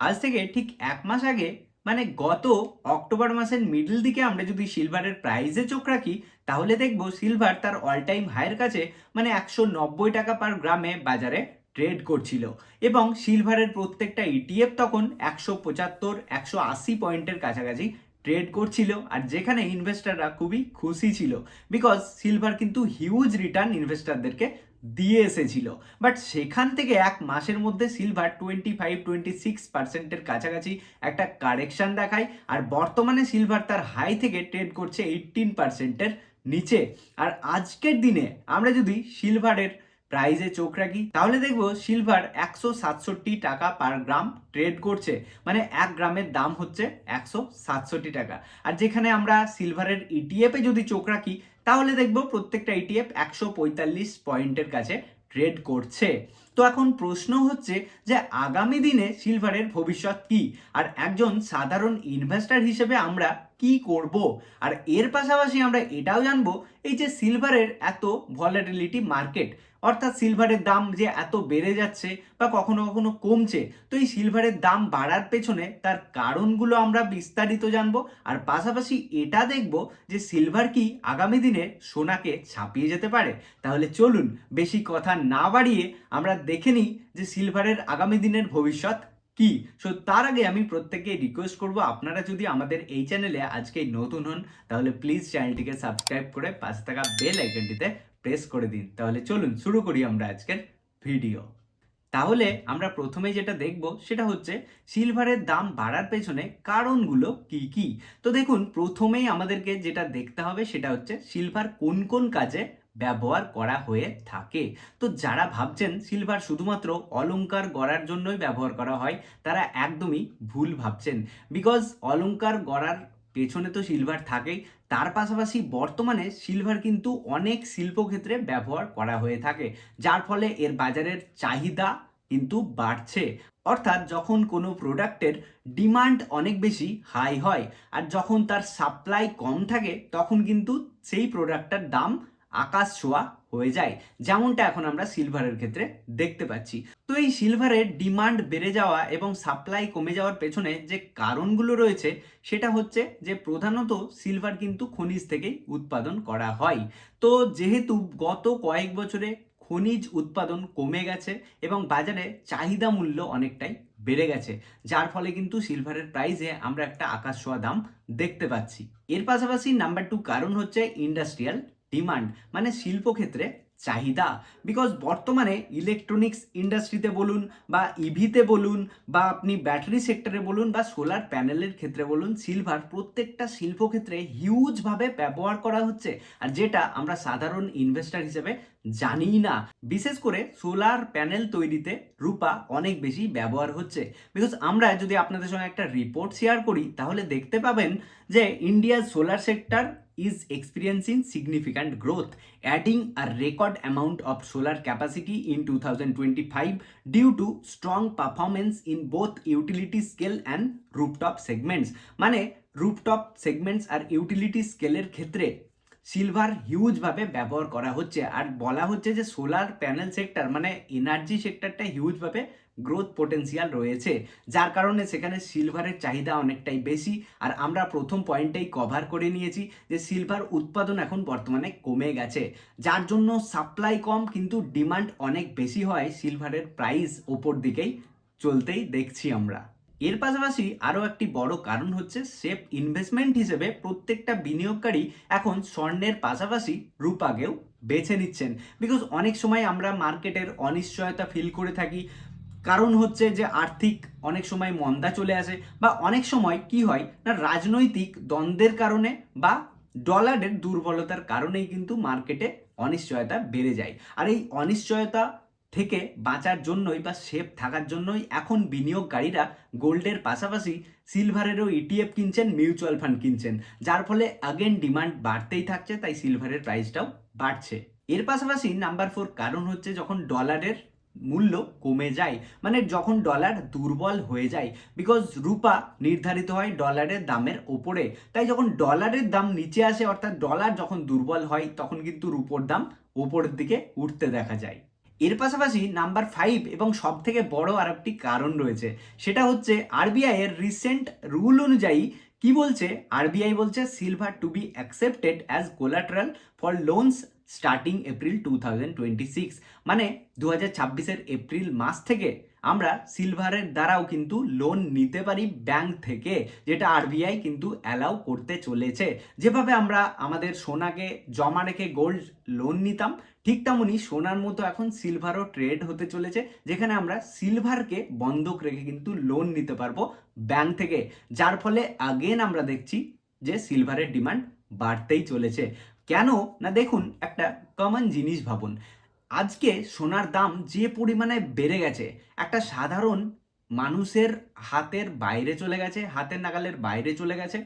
আজ থেকে ঠিক এক মাস আগে মানে গত অক্টোবর মাসের মিডল দিকে আমরা যদি সিলভারের প্রাইসে চোখ রাখি, তাহলে দেখব সিলভার তার অল টাইম হাইয়ের কাছে মানে একশো নব্বই টাকা পার গ্রামে বাজারে ট্রেড করছিল। এবং সিলভারের প্রত্যেকটা ইটিএফ তখন একশো পঁচাত্তর, একশো আশি পয়েন্টের কাছাকাছি ট্রেড করছিল, আর যেখানে ইনভেস্টাররা খুবই খুশি ছিল। বিকজ সিলভার কিন্তু হিউজ রিটার্ন ইনভেস্টারদেরকে দিয়ে এসেছিল। বাট সেখান থেকে এক মাসের মধ্যে silver twenty five twenty six পার্সেন্টের কাছাকাছি একটা কারেকশন দেখায়। আর বর্তমানে সিলভার তার হাই থেকে ট্রেড করছে এইটিন পার্সেন্টের নিচে। আর আজকের দিনে আমরা যদি সিলভারের প্রাইজে চোখ রাখি, তাহলে দেখব সিলভার একশো সাতষট্টি টাকা পার গ্রাম ট্রেড করছে। মানে এক গ্রামের দাম হচ্ছে একশো সাতষট্টি টাকা। আর যেখানে আমরা সিলভারের ইটিএফে যদি চোখ রাখি তাহলে দেখব প্রত্যেকটা ইটিএফ একশো পঁয়তাল্লিশ পয়েন্টের কাছে ট্রেড করছে। তো এখন প্রশ্ন হচ্ছে যে আগামী দিনে সিলভারের ভবিষ্যৎ কি? আর একজন সাধারণ ইনভেস্টার হিসেবে আমরা কি করব? আর এর পাশাপাশি আমরা এটাও জানব, এই যে সিলভারের এত ভলাটিলিটি মার্কেট অর্থাৎ সিলভারের দাম যে এত বেড়ে যাচ্ছে বা কখনো কখনো কমছে, তো এই সিলভারের দাম বাড়ার পেছনে তার কারণগুলো আমরা বিস্তারিত জানব। আর পাশাপাশি এটা দেখব যে সিলভার কি আগামী দিনে সোনাকে ছাপিয়ে যেতে পারে। তাহলে চলুন, বেশি কথা না বাড়িয়ে আমরা দেখে নিই যে সিলভারের আগামী দিনের ভবিষ্যৎ কি। সো তার আগে আমি প্রত্যেককে রিকোয়েস্ট করব, আপনারা যদি আমাদের এই চ্যানেলে আজকে নতুন হন, তাহলে প্লিজ চ্যানেলটিকে সাবস্ক্রাইব করে পাশে থাকা বেল আইকনটিতে প্রেস করে দিন। তাহলে চলুন, শুরু করি আমরা আজকের ভিডিও তাহলে আমরা প্রথমে যেটা দেখব, সেটা হচ্ছে সিলভারের দাম বাড়ার পেছনে কারণগুলো কি কি? তো দেখুন, প্রথমেই আমাদেরকে যেটা দেখতে হবে, সেটা হচ্ছে সিলভার কোন কোন কাজে ব্যবহার করা হয়ে থাকে। তো যারা ভাবছেন সিলভার শুধুমাত্র অলংকার গড়ার জন্যই ব্যবহার করা হয়, তারা একদমই ভুল ভাবছেন। বিকজ অলংকার গড়ার পেছনে তো সিলভার থাকেই, তার পাশাপাশি বর্তমানে সিলভার কিন্তু অনেক শিল্পক্ষেত্রে ব্যবহার করা হয়ে থাকে। যার ফলে এর বাজারের চাহিদা কিন্তু বাড়ছে। অর্থাৎ যখন কোনো প্রোডাক্টের ডিমান্ড অনেক বেশি হাই হয়, আর যখন তার সাপ্লাই কম থাকে, তখন কিন্তু সেই প্রোডাক্টটার দাম আকাশ ছোঁয়া হয়ে যায়, যেমনটা এখন আমরা সিলভারের ক্ষেত্রে দেখতে পাচ্ছি। তো এই সিলভারের ডিমান্ড বেড়ে যাওয়া এবং সাপ্লাই কমে যাওয়ার পেছনে যে কারণগুলো রয়েছে, সেটা হচ্ছে যে প্রধানত সিলভার কিন্তু খনিজ থেকেই উৎপাদন করা হয়। তো যেহেতু গত কয়েক বছরে খনিজ উৎপাদন কমে গেছে এবং বাজারে চাহিদা মূল্য অনেকটাই বেড়ে গেছে, যার ফলে কিন্তু সিলভারের প্রাইসে আমরা একটা আকাশ ছোঁয়া দাম দেখতে পাচ্ছি। এর পাশাপাশি নাম্বার টু কারণ হচ্ছে ইন্ডাস্ট্রিয়াল ডিমান্ড মানে শিল্পক্ষেত্রে চাহিদা। বিকজ বর্তমানে ইলেকট্রনিক্স ইন্ডাস্ট্রিতে বলুন বা ইভিতে বলুন বা আপনি ব্যাটারি সেক্টরে বলুন বা সোলার প্যানেলের ক্ষেত্রে বলুন সিলভার প্রত্যেকটা শিল্পক্ষেত্রে হিউজভাবে ব্যবহার করা হচ্ছে। আর যেটা আমরা সাধারণ ইনভেস্টার হিসেবে জানি না। বিশেষ করে সোলার প্যানেল তৈরিতে রূপা অনেক বেশি ব্যবহার হচ্ছে। বিকজ আমরা যদি আপনাদের সঙ্গে একটা রিপোর্ট শেয়ার করি, তাহলে দেখতে পাবেন যে ইন্ডিয়ার solar sector is experiencing significant growth, adding a record amount of solar capacity in 2025 due to strong performance in both utility scale and rooftop segments. মানে রুফটপ সেগমেন্টস আর ইউটিলিটি স্কেলের ক্ষেত্রে সিলভার হিউজভাবে ব্যবহার করা হচ্ছে। আর বলা হচ্ছে যে সোলার প্যানেল সেক্টর মানে এনার্জি সেক্টরটা হিউজভাবে গ্রোথ পোটেন্সিয়াল রয়েছে। যার কারণে সেখানে সিলভারের চাহিদা অনেকটাই বেশি। আর আমরা প্রথম পয়েন্টেই কভার করে নিয়েছি যে সিলভার উৎপাদন এখন বর্তমানে কমে গেছে। যার জন্য সাপ্লাই কম কিন্তু ডিমান্ড অনেক বেশি হয় সিলভারের প্রাইস ওপর দিকেই চলতেই দেখছি আমরা। এর পাশাপাশি আরও একটি বড় কারণ হচ্ছে সেফ ইনভেস্টমেন্ট হিসেবে প্রত্যেকটা বিনিয়োগকারী এখন স্বর্ণের পাশাপাশি রূপাকেও বেছে নিচ্ছেন। বিকজ অনেক সময় আমরা মার্কেটের অনিশ্চয়তা ফিল করে থাকি। কারণ হচ্ছে যে আর্থিক অনেক সময় মন্দা চলে আসে বা অনেক সময় কি হয় না, রাজনৈতিক দ্বন্দ্বের কারণে বা ডলারের দুর্বলতার কারণেই কিন্তু মার্কেটে অনিশ্চয়তা বেড়ে যায়। আর এই অনিশ্চয়তা থেকে বাঁচার জন্যই বা সেফ থাকার জন্যই এখন বিনিয়োগকারীরা গোল্ডের পাশাপাশি সিলভারেরও ইটিএফ কিনছেন মিউচুয়াল ফান্ড কিনছেন। যার ফলে আগেন ডিমান্ড বাড়তেই থাকছে, তাই সিলভারের প্রাইসটাও বাড়ছে। এর পাশাপাশি নাম্বার ফোর কারণ হচ্ছে যখন ডলারের মূল্য কমে যায় মানে যখন ডলার দুর্বল হয়ে যায় বিকজ রূপা নির্ধারিত হয় ডলারের দামের ওপরে। তাই যখন ডলারের দাম নিচে আসে, অর্থাৎ ডলার যখন দুর্বল হয়, তখন কিন্তু রূপোর দাম ওপরের দিকে উঠতে দেখা যায়। এর পাশাপাশি নাম্বার ফাইভ এবং সব থেকে বড় আর একটি কারণ রয়েছে, সেটা হচ্ছে আরবিআই এর রিসেন্ট রুল অনুযায়ী কি বলছে? আরবিআই বলছে silver to be accepted as collateral for loans starting April two thousand twenty six মানে দু হাজার ছাব্বিশের এপ্রিল মাস থেকে আমরা সিলভারের দ্বারাও কিন্তু লোন নিতে পারি ব্যাংক থেকে, যেটা আরবিআই কিন্তু অ্যালাউ করতে চলেছে। যেভাবে আমরা আমাদের সোনাকে, জমা রেখে গোল্ড লোন নিতাম, ঠিক তেমনই সোনার মতো এখন সিলভারও ট্রেড হতে চলেছে, যেখানে আমরা সিলভারকে বন্ধক রেখে কিন্তু লোন নিতে পারব ব্যাংক থেকে। যার ফলে আগেন আমরা দেখছি যে সিলভারের ডিমান্ড বাড়তেই চলেছে। কেন? না দেখুন, একটা কমন জিনিস ভাবুন। আজকে সোনার দাম যে পরিমাণে বেড়ে গেছে, একটা সাধারণ মানুষের হাতের বাইরে চলে গেছে, হাতের নাগালের বাইরে চলে গেছে,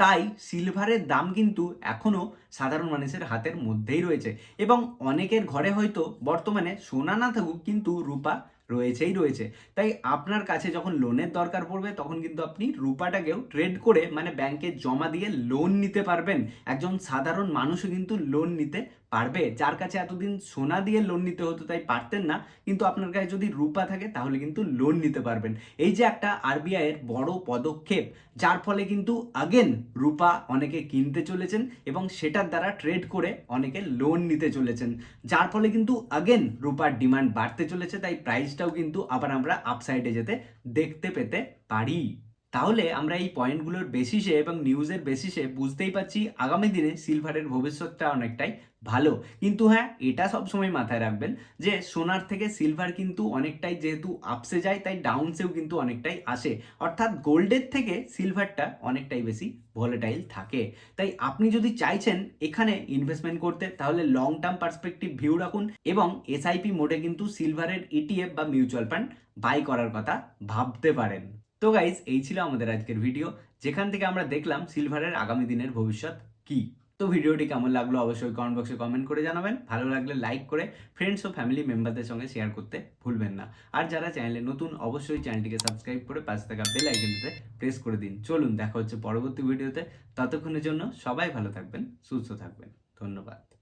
তাই সিলভারের দাম কিন্তু এখনও সাধারণ মানুষের হাতের মধ্যেই রয়েছে। এবং অনেকের ঘরে হয়তো বর্তমানে সোনা না থাকুক কিন্তু রূপা রয়েছেই রয়েছে। তাই আপনার কাছে যখন লোনের দরকার পড়বে, তখন কিন্তু আপনি রূপাটাকেও ট্রেড করে মানে ব্যাংকে জমা দিয়ে লোন নিতে পারবেন। একজন সাধারণ মানুষও কিন্তু লোন নিতে পারবে? যার কাছে এতদিন সোনা দিয়ে লোন নিতে হতো তাই পারতেন না। কিন্তু আপনার কাছে যদি রূপা থাকে, তাহলে কিন্তু লোন নিতে পারবেন। এই যে একটা আরবিআই এর বড় পদক্ষেপ, যার ফলে কিন্তু আগেন রূপা অনেকে কিনতে চলেছেন এবং সেটার দ্বারা ট্রেড করে অনেকে লোন নিতে চলেছেন। যার ফলে কিন্তু আগেন রূপার ডিমান্ড বাড়তে চলেছে, তাই প্রাইসটাও কিন্তু আবার আমরা আপসাইডে যেতে দেখতে পেতে পারি। তাহলে আমরা এই পয়েন্টগুলোর বেসিসে এবং নিউজের বেসিসে বুঝতেই পারছি আগামী দিনে সিলভারের ভবিষ্যৎটা অনেকটাই ভালো। কিন্তু হ্যাঁ এটা সবসময় মাথায় রাখবেন যে সোনার থেকে সিলভার কিন্তু অনেকটাই যেহেতু আপসে যায়, তাই ডাউনসেও কিন্তু অনেকটাই আসে। অর্থাৎ গোল্ডের থেকে সিলভারটা অনেকটাই বেশি ভলেটাইল থাকে। তাই আপনি যদি চাইছেন এখানে ইনভেস্টমেন্ট করতে, তাহলে লং টার্ম পার্সপেক্টিভ ভিউ রাখুন এবং এসআইপি মোডে কিন্তু সিলভারের ইটিএফ বা মিউচুয়াল ফান্ড বাই করার কথা ভাবতে পারেন। তো গাইজ এই ছিল আমাদের আজকের ভিডিও যেখান থেকে আমরা দেখলাম সিলভারের আগামী দিনের ভবিষ্যৎ কি। তো ভিডিওটি কেমন লাগল অবশ্যই কমেন্ট বক্সে কমেন্ট করে জানাবেন। ভালো লাগলে লাইক করে ফ্রেন্ডস ও ফ্যামিলি মেম্বারদের সঙ্গে শেয়ার করতে ভুলবেন না। আর যারা চ্যানেলে নতুন, অবশ্যই চ্যানেলটিকে সাবস্ক্রাইব করে পাশে থাকা বেল আইকনটিতে প্রেস করে দিন। চলুন, দেখা হচ্ছে পরবর্তী ভিডিওতে ততক্ষণের জন্য সবাই ভালো থাকবেন, সুস্থ থাকবেন। ধন্যবাদ।